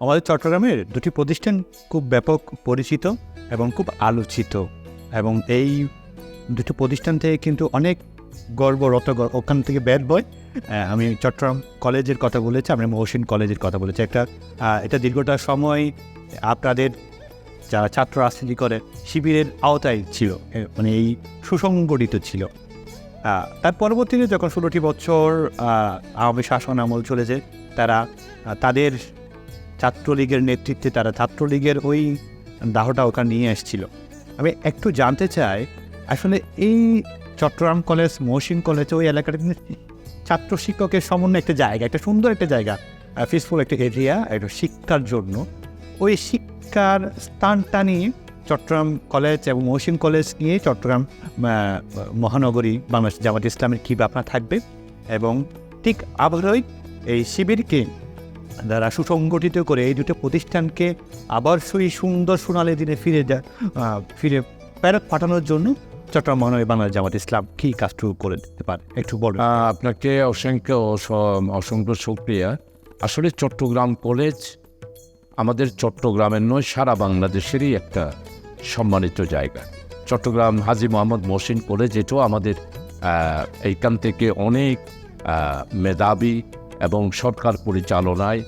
আমাদের চট্টগ্রামের দুটি প্রতিষ্ঠান খুব ব্যাপক পরিচিত এবং খুব আলোচিত এবং এই দুটি প্রতিষ্ঠান থেকে কিন্তু অনেক গর্বরত গ- ওখান থেকে ব্যাড বয় আমি চট্টগ্রাম কলেজের কথা বলেছি, আমরা মহসিন কলেজের কথা বলেছি। একটা এটা দীর্ঘটা সময় আপনাদের যারা ছাত্র রাজনীতি করে শিবিরের আওতায় ছিল মানে এই সুসংগঠিত ছিল। তার পরবর্তীতে যখন ষোলোটি বছর আওয়ামী শাসন আমল চলেছে তারা তাদের ছাত্রলীগের নেতৃত্বে তারা ছাত্রলীগের ওই দাহটা ওখানে নিয়ে এসেছিল। আমি একটু জানতে চাই, আসলে এই চট্টগ্রাম কলেজ, মহসিন কলেজ ওই এলাকাটা কিন্তু ছাত্র শিক্ষকের সমন্বয় একটা জায়গা, একটা সুন্দর একটা জায়গা পিসফুল একটা এরিয়া একটা শিক্ষার জন্য। ওই শিক্ষার স্থানটা নিয়ে চট্টগ্রাম কলেজ এবং মহসিন কলেজ নিয়ে চট্টগ্রাম মহানগরী বাংলাদেশ জামাত ইসলামের কী ভাবনা থাকবে? এবং ঠিক আবারই এই শিবিরকে যারা সুসংগঠিত করে এই দুটো প্রতিষ্ঠানকে আবার সেই সুন্দর সোনালী দিনে ফিরে যা ফিরে ফেরত পাঠানোর জন্য চট্টগ্রাম মহানগরী বাংলাদেশ জামাত ইসলাম কী কাজটুকু করে দিতে পারে? একটু আহ, আপনাকে অসংখ্য অস- অসংখ্য শুক্রিয়া। আসলে চট্টগ্রাম কলেজ আমাদের চট্টগ্রামের নয় সারা বাংলাদেশেরই একটা সম্মানিত জায়গা। চট্টগ্রাম হাজি মোহাম্মদ মহসিন কলেজ এটাও আমাদের এইখান থেকে অনেক মেধাবী এবং সরকার পরিচালনায়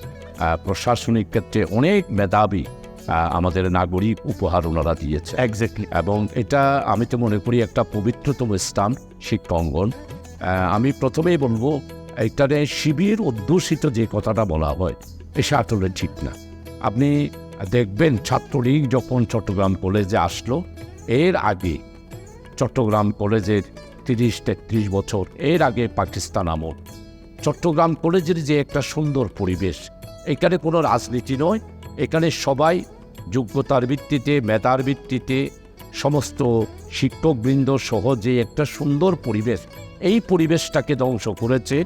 প্রশাসনিক ক্ষেত্রে অনেক মেধাবী আমাদের নাগরিক উপহার ওনারা দিয়েছে এক্স্যাক্টলি এবং এটা আমি তো মনে করি একটা পবিত্রতম স্থান শিক্ষা অঙ্গন। আহ, আমি প্রথমেই বলব এখানে শিবির অধ্যুষিত যে কথাটা বলা হয় এটা আসলে ঠিক না। আপনি দেখবেন ছাত্রলীগ যখন চট্টগ্রাম কলেজে আসলো এর আগে চট্টগ্রাম কলেজের তিরিশ তেত্রিশ বছর এর আগে পাকিস্তান আমল। চট্টগ্রাম কলেজের যে একটা সুন্দর পরিবেশ। এখানে কোনো রাজনীতি নয় এখানে সবাই যোগ্যতার ভিত্তিতে মেধার ভিত্তিতে সমস্ত শিক্ষকবৃন্দ সহ যে একটা সুন্দর পরিবেশ এই পরিবেশটাকে ধ্বংস করেছে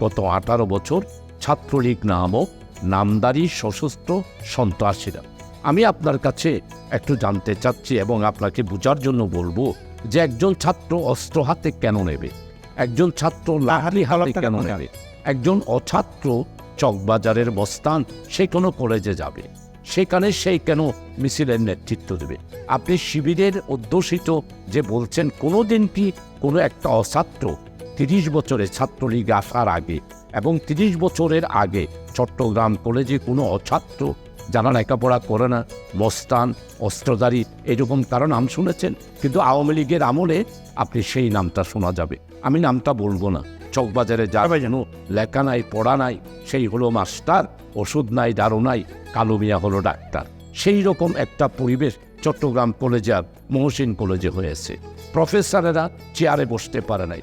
গত আঠারো বছর ছাত্রলীগ নামক নামদারি সশস্ত্র সন্ত্রাসীরা। আমি আপনার কাছে একটু জানতে চাচ্ছি এবং আপনাকে বোঝার জন্য বলব যে একজন ছাত্র অস্ত্র হাতে কেন নেবে? একজন ছাত্র লাহালি হাতে কেন নেবে? একজন অছাত্র চকবাজারের বস্তান সে কোনো কলেজে যাবে। সেখানে সেই কেন মিছিলের নেতৃত্ব দেবে? আপনি শিবিরের অধ্যুষিত যে বলছেন কোনো দিন কি কোনো একটা অছাত্র তিরিশ বছরের ছাত্রলীগ আসার আগে এবং তিরিশ বছরের আগে চট্টগ্রাম কলেজে কোনো অছাত্র যারা লেখাপড়া করে না মস্তান অস্ত্রধারী এরকম কারও নাম শুনেছেন? কিন্তু আওয়ামী লীগের আমলে আপনি সেই নামটা শোনা যাবে। আমি নামটা বলব না। চকবাজারে যাবে যেন লেখা নাই পড়া নাই সেই হলো মাস্টার ওষুধ নাই দারু নাই কালো মিয়া হলো ডাক্তার। সেই রকম একটা পরিবেশ চট্টগ্রাম কলেজে আর মহসিন কলেজে হয়েছে। প্রফেসরেরা চেয়ারে বসতে পারে নাই।